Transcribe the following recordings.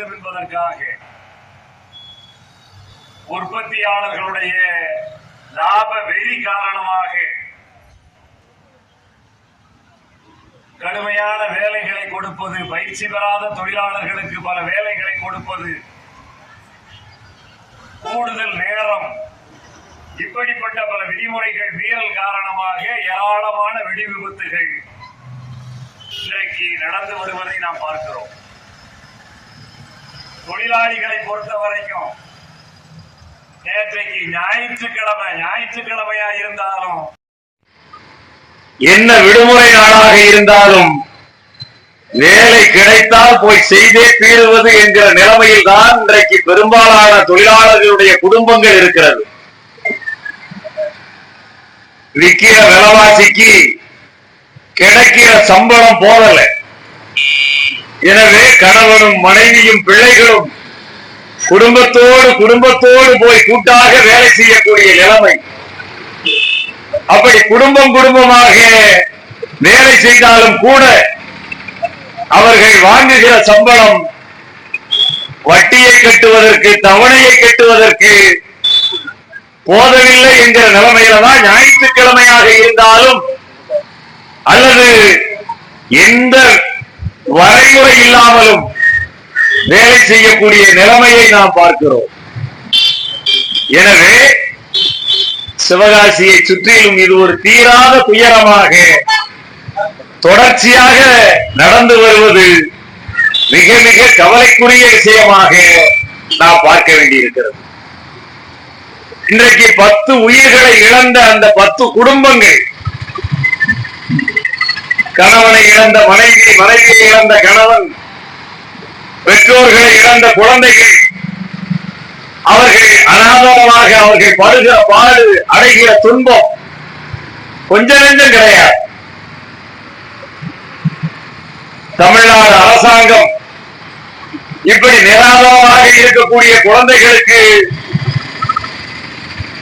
வேண்டும் என்பதற்காக உற்பத்தியாளர்களுடைய லாப வெறி காரணமாக கடுமையான வேலைகளை கொடுப்பது பயிற்சி பெறாத தொழிலாளர்களுக்கு பல வேலைகளை கொடுப்பது கூடுதல் நேரம் இப்படிப்பட்ட பல விதிமுறைகள் மீறல் காரணமாக ஏராளமான வெடி விபத்துகள் இன்றைக்கு நடந்து வருவதை நாம் பார்க்கிறோம். தொழிலாளிகளை பொறுத்த வரைக்கும் நேற்றைக்கு ஞாயிற்றுக்கிழமை ஞாயிற்றுக்கிழமையா இருந்தாலும் என்ன விடுமுறை நாளாக இருந்தாலும் வேலை கிடைத்தால் போய் செய்தே தீருவது என்கிற நிலைமையில் தான் இன்றைக்கு பெரும்பாலான தொழிலாளர்களுடைய குடும்பங்கள் இருக்கிறது. விற்கிற விலவாசிக்கு கிடைக்கிற சம்பளம் போதலை எனவே கணவனும் மனைவியும் பிள்ளைகளும் குடும்பத்தோடு குடும்பத்தோடு போய் கூட்டாக வேலை செய்யக்கூடிய நிலைமை. அப்படி குடும்பம் குடும்பமாக வேலை செய்தாலும் கூட அவர்கள் வாங்குகிற சம்பளம் வட்டியை கட்டுவதற்கு தவணையை கட்டுவதற்கு போதவில்லை என்கிற நிலைமையில தான் ஞாயிற்றுக்கிழமையாக இருந்தாலும் அல்லது எந்த வரைமுறை இல்லாமலும் வேலை செய்யக்கூடிய நிலைமையை நாம் பார்க்கிறோம். எனவே சிவகாசியை சுற்றிலும் இது ஒரு தீராத துயரமாக தொடர்ச்சியாக நடந்து வருவது மிக மிக கவலைக்குரிய விஷயமாக நாம் பார்க்க வேண்டியிருக்கிறது. இன்றைக்கு பத்து உயிர்களை இழந்த அந்த பத்து குடும்பங்கள் கணவனை இழந்த மனைவி மனைவியை இழந்த கணவன் பெற்றோர்களை இழந்த குழந்தைகள் அவர்கள் அனாதாரமாக அவர்கள் படுகிற பாடு அடைகிற துன்பம் கொஞ்ச நெஞ்சம் கிடையாது. தமிழ்நாடு அரசாங்கம் இப்படி நிராதரமாக இருக்கக்கூடிய குழந்தைகளுக்கு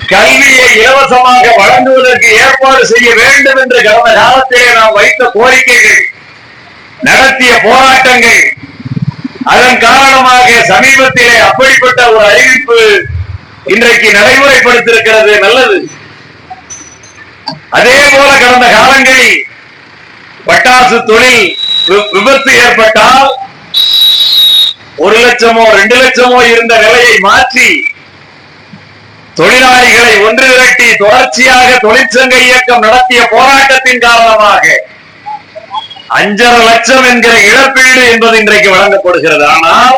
கல்வியை இலவசமாக வழங்குவதற்கு ஏற்பாடு செய்ய வேண்டும் என்று கடந்த காலத்திலே நாம் வைத்த கோரிக்கைகள் நடத்திய போராட்டங்கள் அதன் காரணமாக சமீபத்திலே அப்படிப்பட்ட ஒரு அறிவிப்பு இன்றைக்கு நடைமுறைப்படுத்திருக்கிறது நல்லது. அதே போல கடந்த காலங்களில் பட்டாசு தொழில் வி- விபத்து ஏற்பட்டால் ஒரு லட்சமோ ரெண்டு லட்சமோ இருந்த நிலையை மாற்றி தொழிலாளிகளை ஒன்று திரட்டி தொடர்ச்சியாக தொழிற்சங்க இயக்கம் நடத்திய போராட்டத்தின் காரணமாக அஞ்சரை லட்சம் என்கிற இழப்பீடு என்பது இன்றைக்கு வழங்கப்படுகிறது. ஆனால்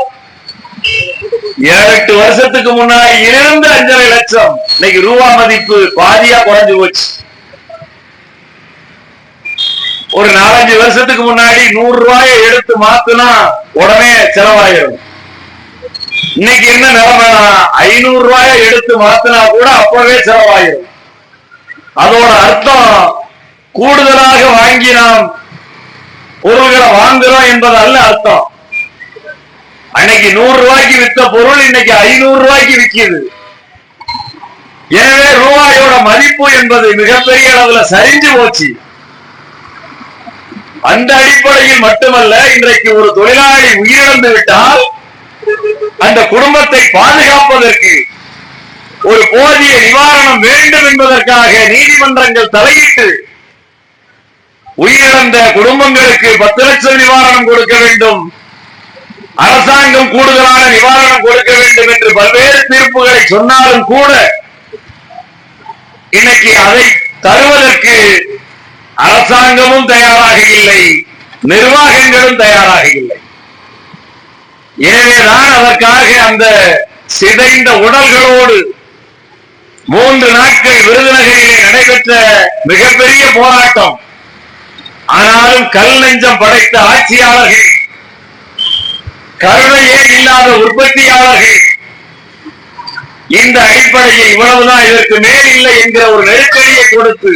ஏழு எட்டு வருஷத்துக்கு முன்னாடி இருந்த அஞ்சரை லட்சம். இன்னைக்கு ரூபா மதிப்பு பாதியா குறைஞ்சு போச்சு. ஒரு நாலஞ்சு வருஷத்துக்கு முன்னாடி நூறு ரூபாயை எடுத்து மாத்துனா உடனே செலவாயிரும். இன்னைக்கு என்ன நிலைமை? ஐநூறு ரூபாய எடுத்து மாத்தினா கூட அப்பவே செலவாயிரும். அதோட அர்த்தம் கூடுதலாக வாங்கி நாம் பொருள்களை வாங்குறோம் என்பது அல்ல அர்த்தம். அன்னைக்கு நூறு ரூபாய்க்கு வித்த பொருள் இன்னைக்கு ஐநூறு ரூபாய்க்கு விற்கிது எனவே ரூபாயோட மதிப்பு என்பது மிகப்பெரிய அளவுல சரிஞ்சு போச்சு. அந்த அடிப்படையில் மட்டுமல்ல இன்றைக்கு ஒரு தொழிலாளி உயிரிழந்து விட்டால் அந்த குடும்பத்தை பாதுகாப்பதற்கு ஒரு போதிய நிவாரணம் வேண்டும் என்பதற்காக நீதிமன்றங்கள் தலையிட்டு உயிரிழந்த குடும்பங்களுக்கு பத்து லட்சம் நிவாரணம் கொடுக்க வேண்டும். அரசாங்கம் கூடுதலான நிவாரணம் கொடுக்க வேண்டும் என்று பல்வேறு தீர்ப்புகளை சொன்னாலும் கூட இன்னைக்கு அதை தருவதற்கு அரசாங்கமும் தயாராக இல்லை நிர்வாகங்களும் தயாராக இல்லை. எனவேதான் அதற்காக அந்த சிதைந்த உடல்களோடு மூன்று நாட்கள் விருதுநகரிலே நடைபெற்ற மிகப்பெரிய போராட்டம். ஆனாலும் கல் நெஞ்சம் படைத்த ஆட்சியாளர்கள் கருணையே இல்லாத உற்பத்தியாளர்கள் இந்த அடிப்படையில் இவ்வளவுதான் இதற்கு மேல் இல்லை என்கிற ஒரு நெருக்கடியை கொடுத்து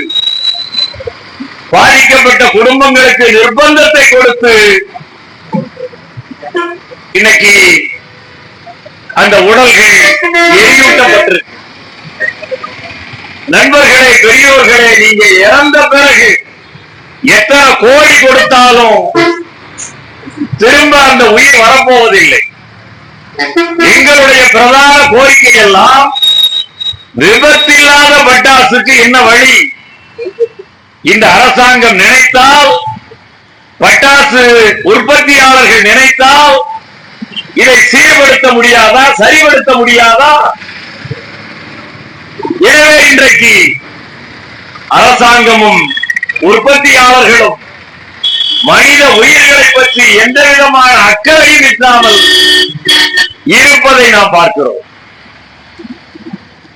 பாதிக்கப்பட்ட குடும்பங்களுக்கு நிர்பந்தத்தை கொடுத்து இன்னைக்கு அந்த உடல்கள் எரியூட்டப்பட்டிருக்கு. நண்பர்களே பெரியோர்களே நீங்க இறந்த பிறகு எத்தனை கோடி கொடுத்தாலும் திரும்ப அந்த உயிர் வரப்போவதில்லை. எங்களுடைய பிரதான கோரிக்கை எல்லாம் விபத்தில்லாத பட்டாசுக்கு என்ன வழி? இந்த அரசாங்கம் நினைத்தால் பட்டாசு உற்பத்தியாளர்கள் நினைத்தால் இதை சீர்படுத்த முடியாதா சரிபடுத்த முடியாதா? எனவே இன்றைக்கு அரசாங்கமும் உற்பத்தியாளர்களும் மனித உயிர்களை பற்றி எந்த விதமான அக்கறையும் இல்லாமல் இருப்பதை நாம் பார்க்கிறோம்.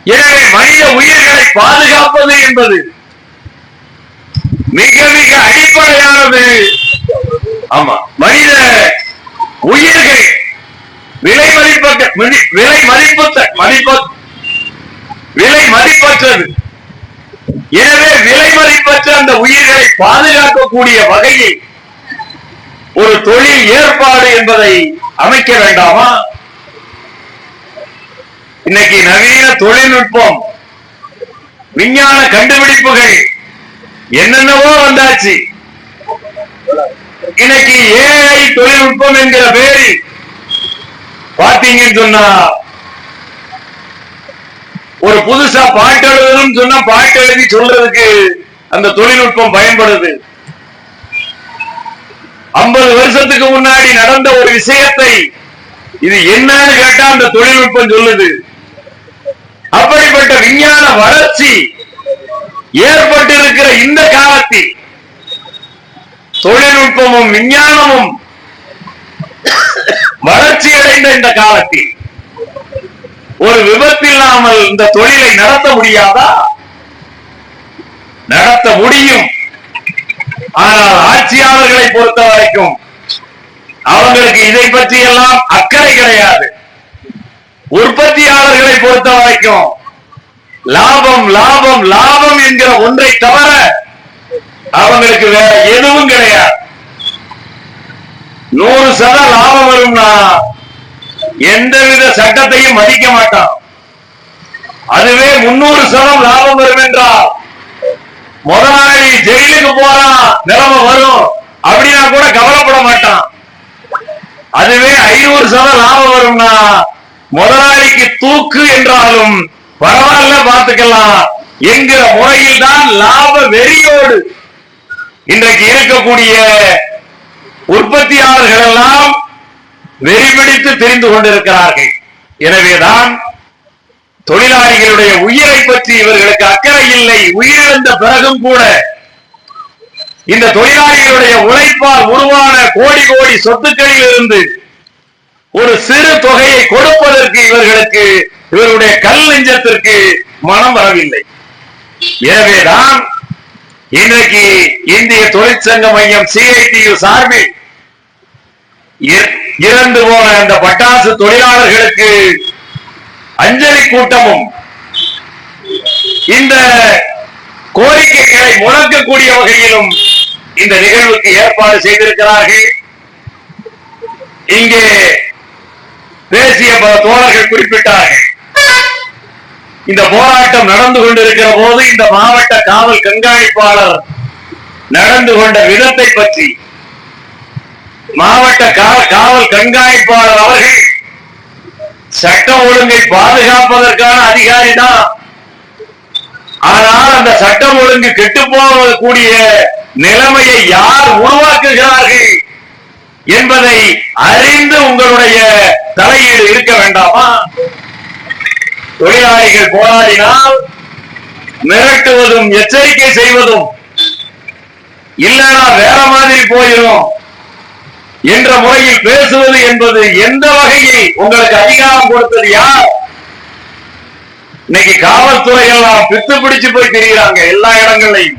எனவே மனித உயிர்களை பாதுகாப்பது என்பது மிக மிக அடிப்படையானது. ஆமா மனித உயிர்கள் விலை மதிப்பற்ற விலை மதிப்பற்ற மதிப்ப விலை மதிப்பற்றது. எனவே விலை மதிப்பற்ற அந்த உயிர்களை பாதுகாக்கக்கூடிய வகையில் ஒரு தொழில் ஏற்பாடு என்பதை அமைக்க வேண்டாமா? இன்னைக்கு நவீன தொழில்நுட்பம் விஞ்ஞான கண்டுபிடிப்புகள் என்னென்னவோ வந்தாச்சு. இன்னைக்கு ஏஐ தொழில்நுட்பம் என்கிற பேரில் பாத்தீங்கன்னு சொன்னா ஒரு புதுசா பாட்டு எழுதணும்னு சொன்னா பாட்டு எழுதி சொல்றதுக்கு அந்த தொழில்நுட்பம் பயன்படுது. ஐம்பது வருஷத்துக்கு முன்னாடி நடந்த ஒரு விஷயத்தை இது என்னன்னு கேட்டா அந்த தொழில்நுட்பம் சொல்லுது. அப்படிப்பட்ட விஞ்ஞான வளர்ச்சி ஏற்பட்டிருக்கிற இந்த காலத்தில் தொழில்நுட்பமும் விஞ்ஞானமும் வளர்ச்சி அடைந்த இந்த காலத்தில் ஒரு விபத்தில்லாமல் இந்த தொழிலை நடத்த முடியாதா? நடத்த முடியும். ஆனால் ஆட்சியாளர்களை பொறுத்த வரைக்கும் அவங்களுக்கு இதை பற்றி எல்லாம் அக்கறை கிடையாது. உற்பத்தியாளர்களை பொறுத்த வரைக்கும் லாபம் லாபம் லாபம் என்கிற ஒன்றை தவிர அவங்களுக்கு வேற எதுவும் கிடையாது. நூறு சத லாபம் வரும்னா எந்தவித சட்டத்தையும் மதிக்க மாட்டான். அதுவே முன்னூறு சதம் லாபம் வரும் என்றால் முதலாளி ஜெயிலுக்கு போறான் நிலைமை வரும் அப்படின்னா கூட கவலைப்பட மாட்டான். அதுவே ஐநூறு சதம் லாபம் வரும்னா முதலாளிக்கு தூக்கு என்றாலும் பரவாயில்ல பார்த்துக்கலாம். என்கிற முறையில் தான் லாப வெறியோடு இன்றைக்கு இருக்கக்கூடிய உற்பத்தியாளர்கள் எல்லாம் வெறிபிடித்து தெரிந்து கொண்டிருக்கிறார்கள். எனவேதான் தொழிலாளிகளுடைய உயிரை பற்றி இவர்களுக்கு அக்கறை இல்லை. உயிரிழந்த பிறகும் கூட இந்த தொழிலாளிகளுடைய உழைப்பால் உருவான கோடி கோடி சொத்துக்களில் இருந்து ஒரு சிறு தொகையை கொடுப்பதற்கு இவர்களுக்கு இவருடைய கல் நெஞ்சத்திற்கு மனம் வரவில்லை. எனவேதான் இன்றைக்கு இந்திய தொழிற்சங்க மையம் சிஐடியு சார்பில் இறந்து போன அந்த பட்டாசு தொழிலாளர்களுக்கு அஞ்சலி கூட்டமும் இந்த கோரிக்கைகளை முழக்கக்கூடிய வகையிலும் இந்த நிகழ்வுக்கு ஏற்பாடு செய்திருக்கிறார்கள். இங்கே பேசிய பல தோழர்கள் குறிப்பிட்டார்கள். இந்த போராட்டம் நடந்து கொண்டிருக்கிற போது இந்த மாவட்ட காவல் கண்காணிப்பாளர் நடந்து கொண்ட விதத்தை பற்றி மாவட்ட காவல் கண்காணிப்பாளர் அவர்கள் சட்டம் ஒழுங்கை பாதுகாப்பதற்கான அதிகாரி தான். ஆனால் அந்த சட்டம் ஒழுங்கு கெட்டு போகக்கூடிய நிலைமையை யார் உருவாக்குகிறார்கள் என்பதை அறிந்து உங்களுடைய தலையீடு இருக்க வேண்டாமா? தொழிலாளிகள் போராடினால் மிரட்டுவதும் எச்சரிக்கை செய்வதும் இல்லைன்னா வேற மாதிரி போயிடும் என்ற முறையில் பேசுவது என்பது எந்த வகையில் உங்களுக்கு அதிகாரம் கொடுத்தது யார்? இன்னைக்கு காவல்துறை எல்லாம் பித்து பிடிச்சு போய் தெரியுறாங்க எல்லா இடங்களையும்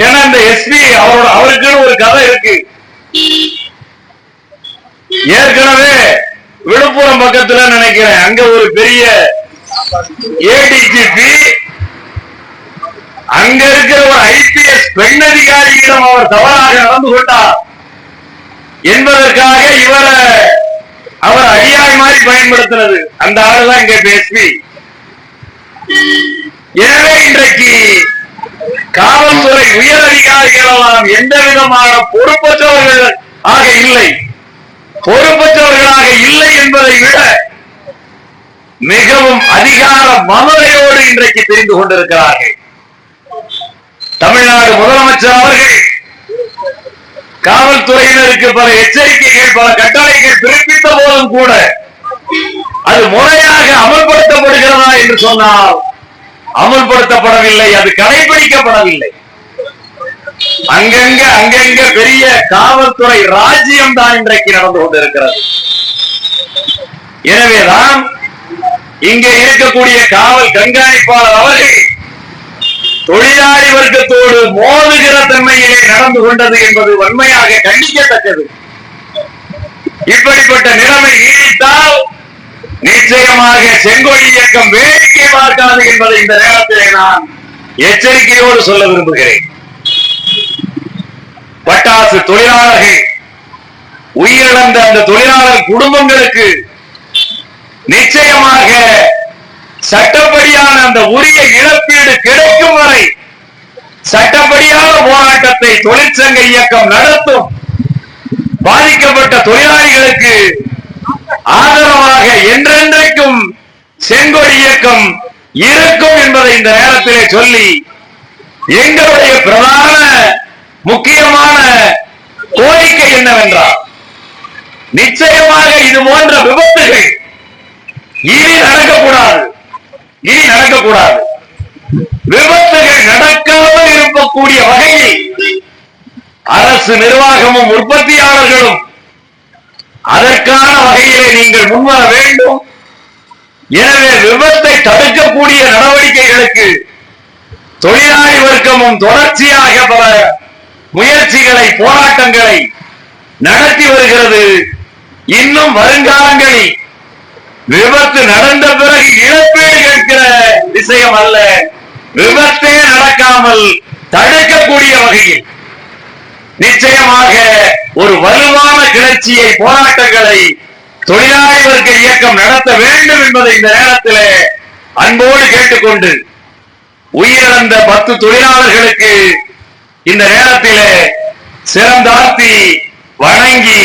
ஏன்னா இந்த எஸ்பி அவரோட அவருக்குன்னு ஒரு கதை இருக்கு. ஏற்கனவே விழுப்புரம் பக்கத்துல நினைக்கிறேன் அங்க ஒரு பெரிய ஏடிஜிபி அங்க இருக்கிற ஒரு ஐபிஎஸ் பெண் அதிகாரியிடம் அவர் தவறாக நடந்து கொண்டார். என்பதற்காக இவரை அவர் அடியாய் மாதிரி பயன்படுத்தினது. அந்த ஆளுதான் இங்க பேசி எனவே இன்றைக்கு காவல்துறை உயர் அதிகாரிகளெல்லாம் எந்த விதமான பொறுப்பற்றவர்கள் ஆக இல்லை. பொறுப்பற்றவர்களாக இல்லை என்பதை விட மிகவும் அதிகார மமதையோடு இன்றைக்கு தெரிந்து கொண்டிருக்கிறார்கள். தமிழ்நாடு முதலமைச்சர் அவர்கள் காவல்துறையினருக்கு பல எச்சரிக்கைகள் பல கட்டளைகள் பிறப்பித்த போதும் கூட அது முறையாக அமல்படுத்தப்படுகிறதா என்று சொன்னால் அமல்படுத்தப்படவில்லை அது கடைபிடிக்கப்படவில்லை. அங்கங்க அங்கங்க பெரிய காவல்துறை ராஜ்யம் தான் இன்றைக்கு நடந்து கொண்டிருக்கிறது. எனவேதான் இங்கே இருக்கக்கூடிய காவல் கண்காணிப்பாளர் அவர்கள் தொழிலாளி வர்க்கத்தோடு மோதுகிற தன்மையிலே நடந்து கொண்டது என்பது வன்மையாக கண்டிக்கத்தக்கது. இப்படிப்பட்ட நிலைமை நீடித்தால் நிச்சயமாக செங்கோடி இயக்கம் வேடிக்கை பார்க்காது என்பதை இந்த நேரத்திலே நான் எச்சரிக்கையோடு சொல்ல விரும்புகிறேன். பட்டாசு தொழிலாளர்கள் உயிரிழந்த அந்த தொழிலாளர் குடும்பங்களுக்கு நிச்சயமாக சட்டப்படியான அந்த உரிய இழப்பீடு கிடைக்கும் வரை சட்டப்படியான போராட்டத்தை தொழிற்சங்க இயக்கம் நடத்தும். பாதிக்கப்பட்ட தொழிலாளிகளுக்கு ஆதரவாக என்றென்றைக்கும் செங்கோடி இயக்கம் இருக்கும் என்பதை இந்த நேரத்திலே சொல்லி எங்களுடைய பிரதான முக்கியமான கோரிக்கை என்னவென்றால் நிச்சயமாக இது போன்ற விபத்துகள் இனி நடக்கக்கூடாது. இனி நடக்கக்கூடாது. விபத்துகள் நடக்காமல் இருக்கக்கூடிய வகையில் அரசு நிர்வாகமும் உற்பத்தியாளர்களும் அதற்கான வகையிலே நீங்கள் முன்வர வேண்டும். எனவே விபத்தை தடுக்கக்கூடிய நடவடிக்கைகளுக்கு தொழிலாளி வர்க்கமும் தொடர்ச்சியாக பல முயற்சிகளை போராட்டங்களை நடத்தி வருகிறது. இன்னும் வருங்காலங்களில் விபத்து நடந்த பிறகு இழப்பீடு கேட்கிற விஷயம் அல்ல. விபத்தே நடக்காமல் தடுக்கக்கூடிய வகையில் நிச்சயமாக ஒரு வலுவான கிளர்ச்சியை போராட்டங்களை தொழிலாளி வர்க்க இயக்கம் நடத்த வேண்டும் என்பதை இந்த நேரத்தில் அன்போடு கேட்டுக்கொண்டு உயிரிழந்த பத்து தொழிலாளர்களுக்கு இந்த நேரத்தில் சிறந்தாழ்த்தி வணங்கி